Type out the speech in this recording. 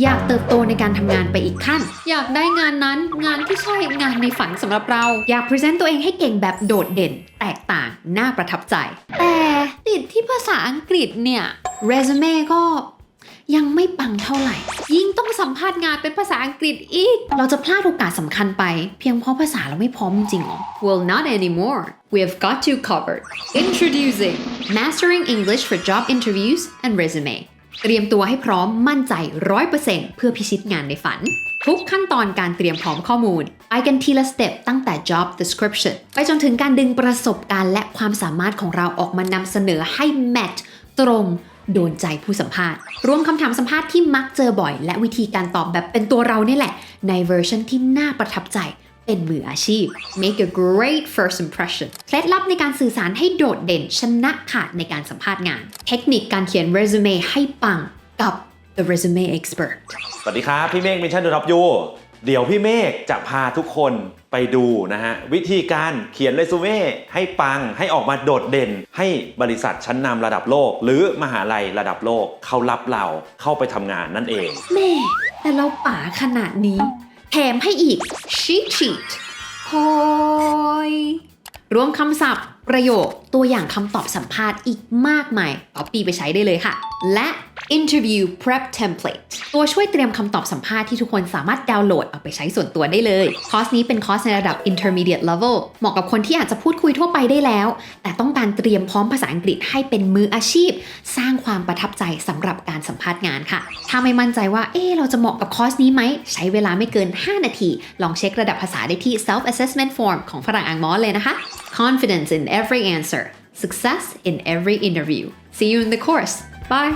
อยากเติบโตในการทำงานไปอีกขั้น อยากได้งานนั้น งานที่ใช่งานในฝันสำหรับเรา อยากพรีเซนต์ตัวเองให้เก่งแบบโดดเด่น แตกต่าง น่าประทับใจ แต่ติดที่ภาษาอังกฤษเนี่ยเรซูเม่ก็ยังไม่ปังเท่าไหร่ ยิ่งต้องสัมภาษณ์งานเป็นภาษาอังกฤษอีก เราจะพลาดโอกาสสำคัญไป เพียงเพราะภาษาเราไม่พร้อมจริงหรอ Well not anymore we have got you covered Introducing Mastering English for Job Interviews and Resume เตรียมตัวให้พร้อมมั่นใจ 100%เพื่อพิชิตงานในฝัน ทุกขั้นตอนการเตรียมพร้อมข้อมูลไปกันทีละสเต็ปตั้งแต่ job description ไปจนถึงการดึงประสบการณ์และความสามารถของเราออกมานำเสนอให้แมทตรงโดนใจผู้สัมภาษณ์ รวมคำถามสัมภาษณ์ที่มักเจอบ่อย และวิธีการตอบแบบเป็นตัวเรานี่แหละ ในเวอร์ชันที่น่าประทับใจ เป็นมืออาชีพ make a great first impression เคล็ดลับในการสื่อสารให้โดดเด่นชนะขาดในการสัมภาษณ์งาน เทคนิคการเขียนเรซูเม่ให้ปังกับ the resume expert สวัสดีครับ พี่เมฆมิชชั่นดูท็อปยูเดี๋ยวพี่เมฆจะพาทุกคนไปดูนะฮะ วิธีการเขียนเรซูเม่ให้ปังให้ออกมาโดดเด่น ให้บริษัทชั้นนำระดับโลก หรือมหาลัยระดับโลกเขารับเราเข้าไปทำงานนั่นเองแม่แต่เราป่าขนาดนี้ แถมให้อีก cheat sheet โอยรวมคำศัพท์ ประโยคตัวอย่างคำตอบสัมภาษณ์อีกมากมายเอาปีไปใช้ได้เลยค่ะ และ interview prep template ตัวช่วยเตรียมคำตอบสัมภาษณ์ที่ทุกคนสามารถดาวน์โหลดเอาไปใช้ส่วนตัวได้เลย คอร์สนี้เป็นคอร์สในระดับ intermediate level เหมาะกับคนที่อาจจะพูดคุยทั่วไปได้แล้ว แต่ต้องการเตรียมพร้อมภาษาอังกฤษให้เป็นมืออาชีพ สร้างความประทับใจสำหรับการสัมภาษณ์งานค่ะ ถ้าไม่มั่นใจว่าเอ๊เราจะเหมาะกับคอร์สนี้ไหม ใช้เวลาไม่เกิน 5 นาที ลองเช็คระดับภาษาได้ที่ self assessment form ของฝรั่งอังมอสเลยนะคะ confidence in every answer success in every interview see you in the course bye